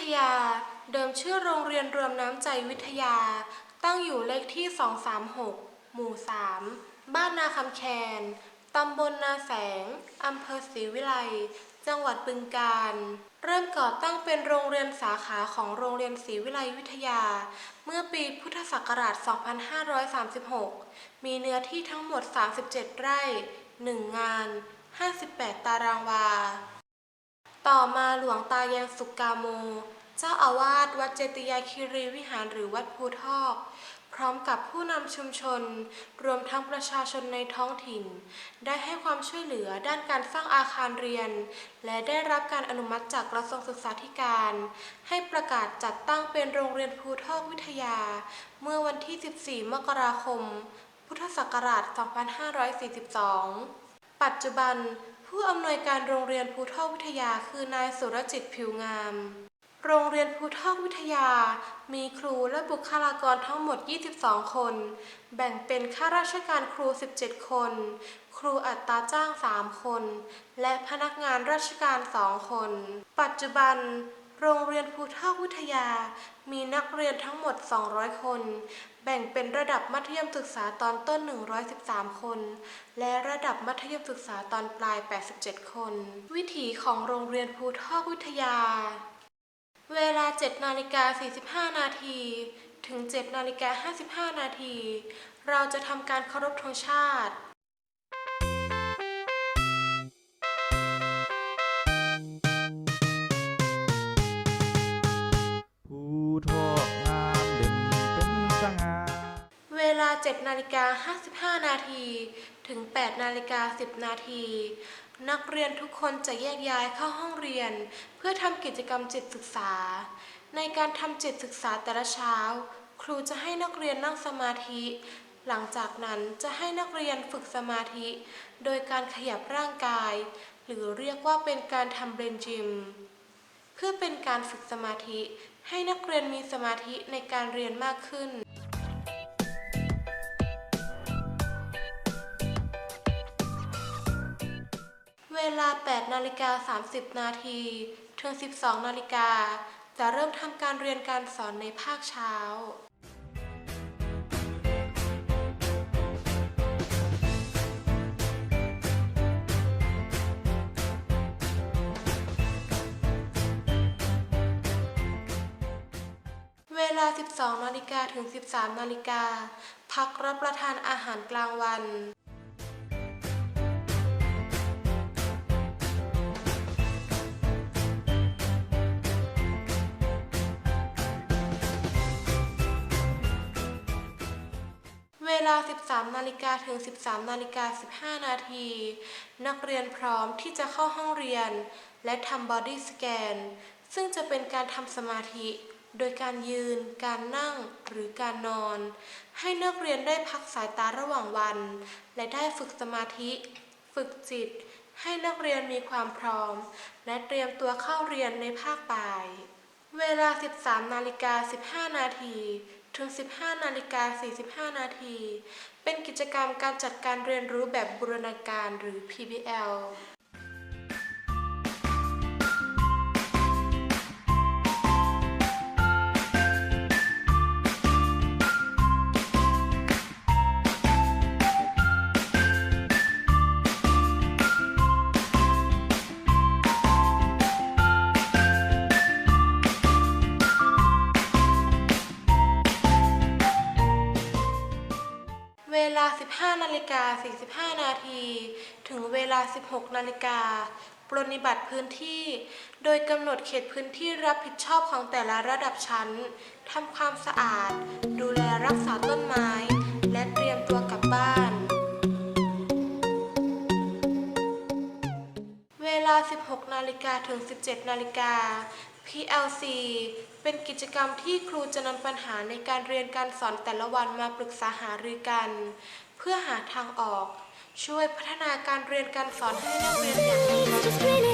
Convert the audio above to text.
ทยา เดิมชื่อโรงเรียนรวมน้ำใจวิทยา ตั้งอยู่เลขที่ 236 หมู่ 3 บ้านนาคำแคน ตำบลนาแสง อำเภอศรีวิไล จังหวัดบึงกาฬ เริ่มก่อตั้งเป็นโรงเรียนสาขาของโรงเรียนศรีวิไลวิทยา เมื่อปีพุทธศักราช 2536 มีเนื้อที่ทั้งหมด 37 ไร่ 1 งาน 58 ตารางวา ต่อมาหลวงตายังสุกกาโม เจ้าอาวาสวัดเจติยาคีรีวิหารหรือวัดภูทอกพร้อมกับผู้นำชุมชน รวมทั้งประชาชนในท้องถิ่น ได้ให้ความช่วยเหลือด้านการสร้างอาคารเรียน และได้รับการอนุมัติจากกระทรวงศึกษาธิการ ให้ประกาศจัดตั้งเป็นโรงเรียนภูทอกวิทยา เมื่อวันที่ 14 มกราคม พุทธศักราช 2542 ปัจจุบัน ผู้อำนวยการโรงเรียนภูทอกวิทยาคือนายสุรจิตผิวงาม โรงเรียนภูทอกวิทยา มีครูและบุคลากรทั้งหมด 22 คน แบ่งเป็นข้าราชการครู 17 คน ครูอัตราจ้าง 3 คน และพนักงานราชการ 2 คน ปัจจุบัน โรงเรียนภูทอกวิทยา มีนักเรียนทั้งหมด 200 คน แบ่งเป็นระดับมัธยมศึกษาตอนต้น 113 คน และระดับมัธยมศึกษาตอนปลาย 87 คน วิถีของโรงเรียนภูทอกวิทยา เวลา 7 นาฬิกา 45 นาทีถึง 7 นาฬิกา 55 นาที เราจะทำการเคารพธงชาติ 7นาฬิกา55 นาทีถึง 8 นาฬิกา 10 นาที นักเรียนทุกคนจะแยกย้ายเข้าห้องเรียน เพื่อทำกิจกรรมจิตศึกษา ในการทำจิตศึกษาแต่ละเช้า ครูจะให้นักเรียนนั่งสมาธิ หลังจากนั้นจะให้นักเรียนฝึกสมาธิ โดยการขยับร่างกาย หรือเรียกว่าเป็นการทำเบรนจิม เพื่อเป็นการฝึกสมาธิ ให้นักเรียนมีสมาธิในการเรียนมากขึ้น ลา 8 นาฬิกา 30 นาที ถึง 12 นาฬิกา จะเริ่มทำการเรียนการสอนในภาคเช้า เวลา 12 นาฬิกาถึง 13 นาฬิกา พักรับประทานอาหารกลางวัน เวลา 13 นาฬิกาถึง 13 นาฬิกา 15 นาที นักเรียนพร้อมที่จะเข้าห้องเรียน และทำบอดี้สแกน ซึ่งจะเป็นการทำสมาธิ โดยการยืน การนั่ง หรือการนอน ให้นักเรียนได้พักสายตาระหว่างวัน และได้ฝึกสมาธิ ฝึกจิต ให้นักเรียนมีความพร้อม และเตรียมตัวเข้าเรียนในภาคบ่าย เวลา 13 นาฬิกา 15 นาที ถึง 15นาฬิกา45 นาที เป็นกิจกรรมการจัดการเรียนรู้แบบบูรณาการหรือ PBL เวลา 15นาฬิกา45 นาที ถึงเวลา 16นาฬิกาปรนนิบัติพื้นที่ โดยกำหนดเขตพื้นที่รับผิดชอบของแต่ละระดับชั้น ทำความสะอาด ดูแลรักษาต้นไม้ และเตรียมตัวกลับบ้าน เวลา 16นาฬิกาถึง 17นาฬิกา PLC เป็นกิจกรรมที่ครูจะนำปัญหาในการเรียนการสอนแต่ละวันมาปรึกษาหารือกัน เพื่อหาทางออก ช่วยพัฒนาการเรียนการสอนให้นักเรียนอย่างมีความสุข